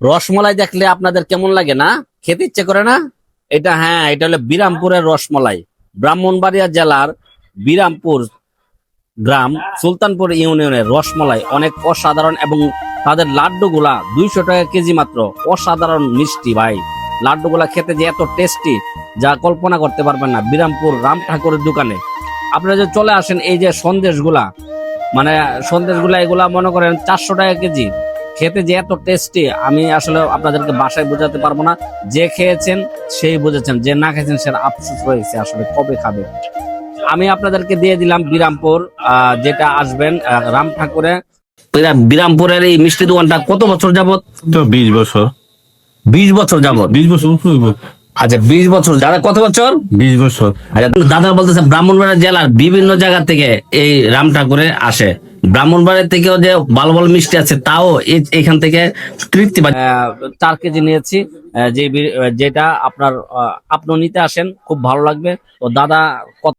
রসমলাই দেখলে আপনাদের কেমন লাগে না? খেতে ইচ্ছে করে না? এটা হ্যাঁ এটা হলো বিরামপুরের রসমলাই। ব্রাহ্মণবাড়িয়া জেলার বিরামপুর গ্রাম, সুলতানপুর ইউনিয়নের রসমলাই। অনেক অসাধারণ এবং তাদের লাড্ডুগুলা দুইশো টাকা কেজি মাত্র। অসাধারণ মিষ্টি ভাই। লাড্ডুগুলা খেতে যে এত টেস্টি যা কল্পনা করতে পারবেন না। বিরামপুর রাম ঠাকুরের দোকানে। আপনারা যে চলে আসেন, এই যে সন্দেশগুলা মানে সন্দেশগুলা এগুলা মনে করেন চারশো টাকা কেজি। খেতে যে এত টেস্টি আমি আসলে আপনাদেরকে বাসায় বোঝাতে পারব না। যে খেয়েছেন সেই বুঝেছেন। যে না খেয়েছেন সে আফসোস রয়েছে আসলে কবে খাবে। আমি আপনাদেরকে দিয়ে দিলাম বিরামপুর যেটা আসবেন রাম ঠাকুরে। বিরামপুরের এই মিষ্টি দোকানটা কত বছর যাবত তো বিশ বছর। বিশ বছর যাবত বিশ বছর আচ্ছা বিশ বছর। যারা কত বছর? বিশ বছর। আচ্ছা দাদা বলতেছে ব্রাহ্মণবাড়িয়া জেলার বিভিন্ন জায়গা থেকে এই রাম ঠাকুরে আসে। ব্রাহ্মণবাড়িয়া থেকেও যে ভালো ভালো মিষ্টি আছে, তাও এখান থেকে তৃপ্তি চার কেজি নিয়েছি যে যেটা আপনার আপনি নিতে আসেন, খুব ভালো লাগবে। তো দাদা কত